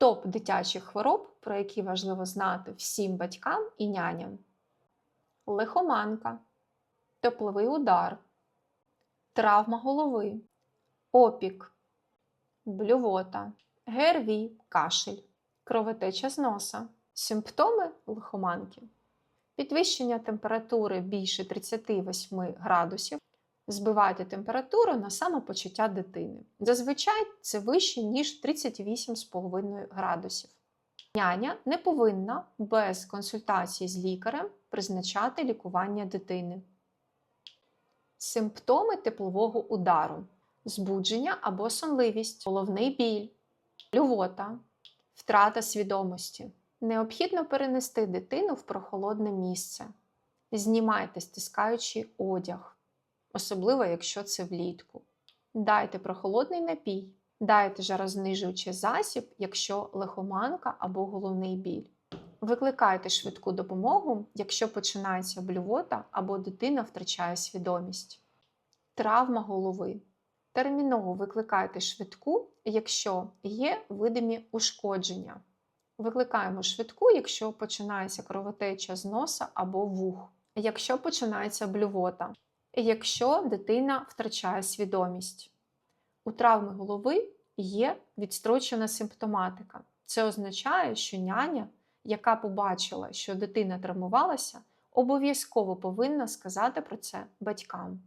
Топ дитячих хвороб, про які важливо знати всім батькам і няням: лихоманка, тепловий удар, травма голови, опік, блювота, ГРВІ, кашель, кровотеча з носа, симптоми лихоманки, підвищення температури більше 38 градусів. Збивайте температуру на самопочуття дитини. Зазвичай це вище, ніж 38,5 градусів. Няня не повинна без консультації з лікарем призначати лікування дитини. Симптоми теплового удару: збудження або сонливість, головний біль, блювота, втрата свідомості. Необхідно перенести дитину в прохолодне місце. Знімайте стискаючий одяг, особливо якщо це влітку. Дайте прохолодний напій, дайте жарознижуючий засіб, якщо лихоманка або головний біль. Викликайте швидку допомогу, якщо починається блювота або дитина втрачає свідомість. Травма голови. Терміново викликайте швидку, якщо є видимі ушкодження. Викликаємо швидку, якщо починається кровотеча з носа або вух, якщо починається блювота, якщо дитина втрачає свідомість. У травми голови є відстрочена симптоматика. Це означає, що няня, яка побачила, що дитина травмувалася, обов'язково повинна сказати про це батькам.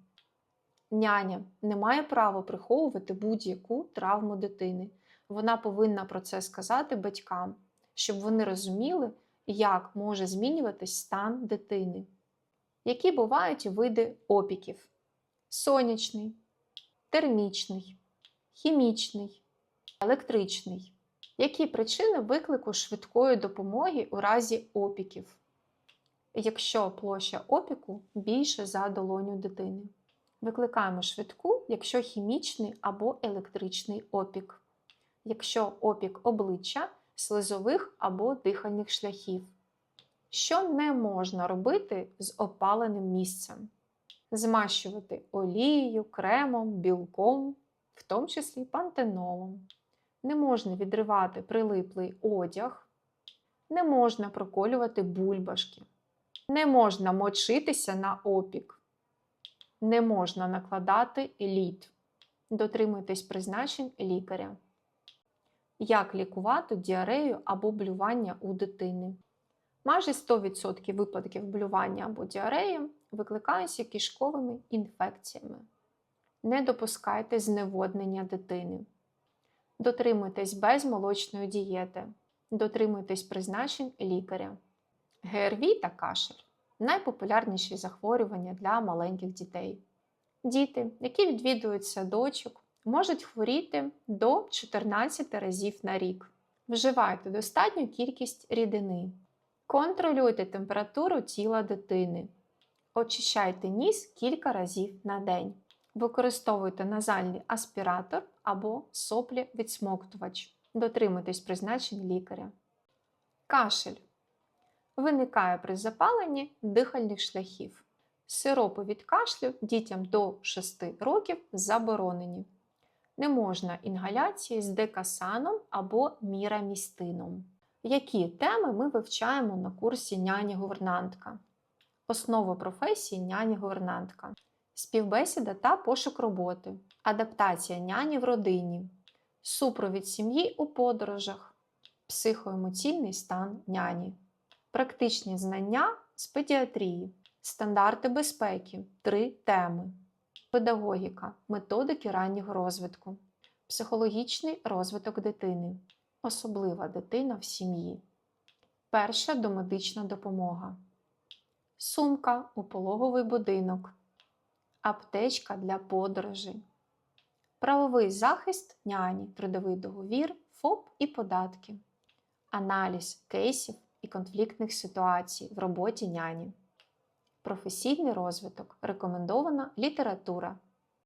Няня не має права приховувати будь-яку травму дитини. Вона повинна про це сказати батькам, щоб вони розуміли, як може змінюватись стан дитини. Які бувають види опіків: сонячний, термічний, хімічний, електричний. Які причини виклику швидкої допомоги у разі опіків, якщо площа опіку більше за долоню дитини? Викликаємо швидку, якщо хімічний або електричний опік, якщо опік обличчя, слизових або дихальних шляхів. Що не можна робити з опаленим місцем? Змащувати олією, кремом, білком, в тому числі пантенолом. Не можна відривати прилиплий одяг, не можна проколювати бульбашки, не можна мочитися на опік, не можна накладати лід. Дотримуйтесь призначень лікаря. Як лікувати діарею або блювання у дитини? Майже 100% випадків блювання або діареї викликаються кишковими інфекціями. Не допускайте зневоднення дитини. Дотримуйтесь безмолочної дієти. Дотримуйтесь призначень лікаря. ГРВІ та кашель найпопулярніші захворювання для маленьких дітей. Діти, які відвідують садочок, можуть хворіти до 14 разів на рік. Вживайте достатню кількість рідини. Контролюйте температуру тіла дитини. Очищайте ніс кілька разів на день. Використовуйте назальний аспіратор або соплі відсмоктувач. Дотримуйтесь призначень лікаря. Кашель виникає при запаленні дихальних шляхів. Сиропи від кашлю дітям до 6 років заборонені. Не можна інгаляції з декасаном або мірамістином. Які теми ми вивчаємо на курсі няня-гувернантка? Основа професії няня-гувернантка, співбесіда та пошук роботи, адаптація няні в родині, супровід сім'ї у подорожах, психоемоційний стан няні, практичні знання з педіатрії, стандарти безпеки, три теми, педагогіка, методики раннього розвитку, психологічний розвиток дитини, особлива дитина в сім'ї, перша домедична допомога, сумка у пологовий будинок, аптечка для подорожей, правовий захист няні, трудовий договір, ФОП і податки, аналіз кейсів і конфліктних ситуацій в роботі няні, професійний розвиток, рекомендована література.